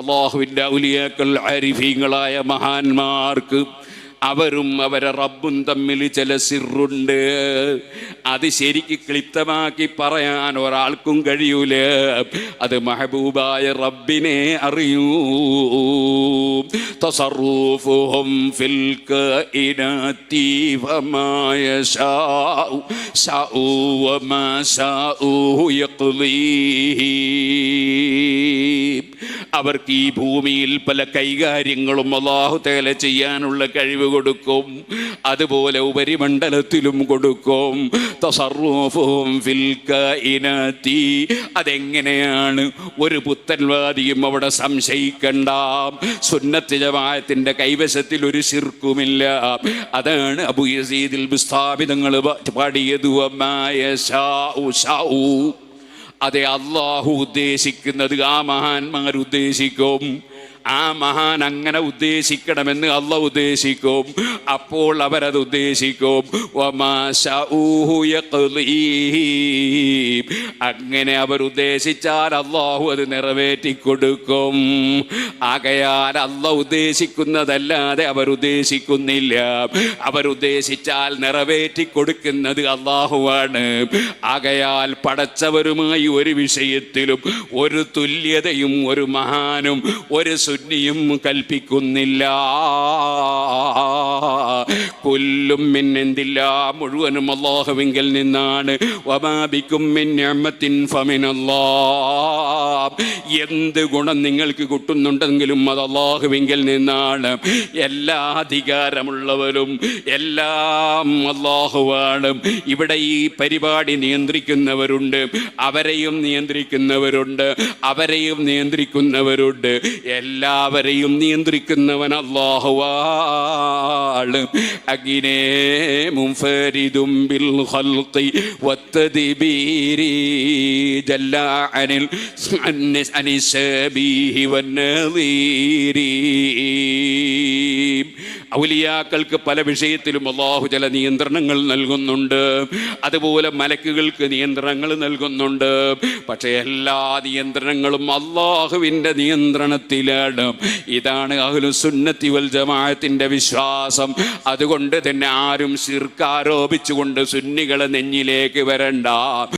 അള്ളാഹുവിൻ്റെ ഔലിയാക്കൾ അരിഫീങ്ങളായ മഹാന്മാർക്ക് അവരും അവരെ റബ്ബും തമ്മിൽ ചില സിറുണ്ട് അത് ശരിക്ക് ക്ലിപ്തമാക്കി പറയാൻ ഒരാൾക്കും കഴിയൂല അത് മഹബൂബായ റബ്ബിനെ അറിയൂ تصرفهم في الكائنات وما يشاء شاءوا وما شاءوا يقضيه അവർക്ക് ഈ ഭൂമിയിൽ പല കൈകാര്യങ്ങളും അള്ളാഹു തേല ചെയ്യാനുള്ള കഴിവ് കൊടുക്കും. അതുപോലെ ഉപരിമണ്ഡലത്തിലും കൊടുക്കും. തസറൂഫും. അതെങ്ങനെയാണ്? ഒരു പുത്തൻവാദിയും അവിടെ സംശയിക്കണ്ട. സുന്നത്ത് ജമാഅത്തിന്റെ കൈവശത്തിൽ ഒരു ശിർക്കുമില്ല. അതാണ് അബുയസീദിൽ യസീദിൽ ബുസ്ഥാപിതങ്ങൾ ഷാ ശാഉ ശാഉ. അതെ അള്ളാഹു ഉദ്ദേശിക്കുന്നത് ആ മഹാന്മാർ ഉദ്ദേശിക്കും ആ മഹാൻ അങ്ങനെ ഉദ്ദേശിക്കണമെന്ന് അല്ല ഉദ്ദേശിക്കും. അപ്പോൾ അവരത് ഉദ്ദേശിക്കും. അങ്ങനെ അവർ ഉദ്ദേശിച്ചാൽ അള്ളാഹു അത് നിറവേറ്റി കൊടുക്കും ആകയാൽ അല്ല ഉദ്ദേശിക്കുന്നതല്ലാതെ അവർ ഉദ്ദേശിക്കുന്നില്ല. അവർ ഉദ്ദേശിച്ചാൽ നിറവേറ്റി കൊടുക്കുന്നത് അള്ളാഹുവാണ് ആകയാൽ പടച്ചവരുമായി ഒരു വിഷയത്തിലും ഒരു തുല്യതയും ഒരു മഹാനും ഒരു സുന്നിയും കൽപ്പിക്കുന്നില്ല. കൊല്ലും മിന്നെന്തില്ല മുഴുവനും അള്ളാഹുവിങ്കിൽ നിന്നാണ്. വമാബിക്കും എന്ത് ഗുണം നിങ്ങൾക്ക് കിട്ടുന്നുണ്ടെങ്കിലും അത് അള്ളാഹുവിങ്കിൽ നിന്നാണ്. എല്ലാ അധികാരമുള്ളവരും എല്ലാം അള്ളാഹുവാണ് ഇവിടെ ഈ പരിപാടി നിയന്ത്രിക്കുന്നവരുണ്ട് അവരെയും നിയന്ത്രിക്കുന്നവരുണ്ട് അവരെയും നിയന്ത്രിക്കുന്നവരുണ്ട്. എല്ലാവരെയും നിയന്ത്രിക്കുന്നവൻ അള്ളാഹുവാണ് അങ്ങിനെ മുൻഫരിദും ബിൽ ഖൽഖി വത്തദ്ബീരി ജല്ല അനിൽ അനി സബീഹി വന്നദീരി ഔലിയാക്കൾക്ക് പല വിഷയത്തിലും അള്ളാഹു ചില നിയന്ത്രണങ്ങൾ നൽകുന്നുണ്ട്. അതുപോലെ മലക്കുകൾക്ക് നിയന്ത്രണങ്ങൾ നൽകുന്നുണ്ട്. പക്ഷേ എല്ലാ നിയന്ത്രണങ്ങളും അള്ളാഹുവിന്റെ നിയന്ത്രണത്തിലാണ്. ഇതാണ് അഹ്ലുസുന്നത്തി വൽ ജമാഅത്തിന്റെ വിശ്വാസം. അതുകൊണ്ട് തന്നെ ആരും ശിർക്കാരോപിച്ചുകൊണ്ട് സുന്നികളെ നെഞ്ഞിലേക്ക് വരണ്ട.